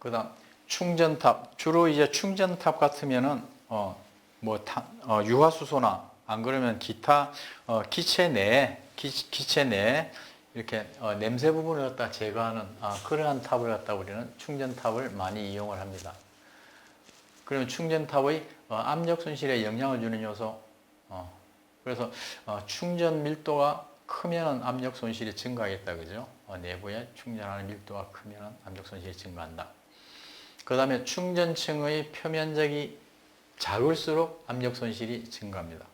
그다음 충전탑 주로 이제 충전탑 같으면은 어뭐 어, 유화수소나 안 그러면 기타 어, 기체 내에 기, 기체 내에 이렇게 어, 냄새 부분을 갖다 제거하는 아, 그러한 탑을 갖다 우리는 충전탑을 많이 이용을 합니다. 그러면 충전탑의 어, 압력 손실에 영향을 주는 요소 어, 그래서 어, 충전 밀도가 크면 압력 손실이 증가하겠다 그죠? 어, 내부에 충전하는 밀도가 크면 압력 손실이 증가한다. 그 다음에 충전층의 표면적이 작을수록 압력 손실이 증가합니다.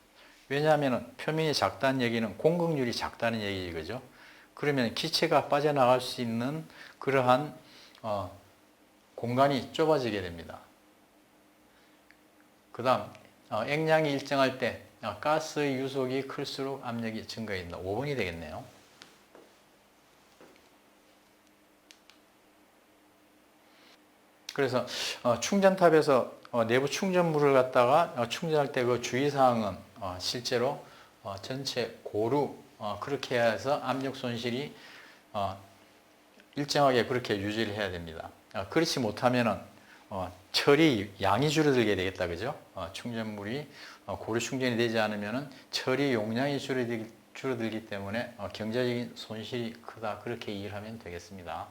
왜냐하면 표면이 작다는 얘기는 공급률이 작다는 얘기지 그죠? 그러면 기체가 빠져나갈 수 있는 그러한 어, 공간이 좁아지게 됩니다. 그 다음 어, 액량이 일정할 때 어, 가스의 유속이 클수록 압력이 증가된다. 5번이 되겠네요. 그래서 어, 충전탑에서 어, 내부 충전물을 갖다가 어, 충전할 때 그 주의사항은 어, 실제로 어, 전체 고루 어, 그렇게 해서 압력 손실이 어, 일정하게 그렇게 유지를 해야 됩니다. 어, 그렇지 못하면은 어, 처리 양이 줄어들게 되겠다 그죠? 어, 충전물이 어, 고루 충전이 되지 않으면은 처리 용량이 줄어들기, 줄어들기 때문에 어, 경제적인 손실이 크다 그렇게 이해를 하면 되겠습니다.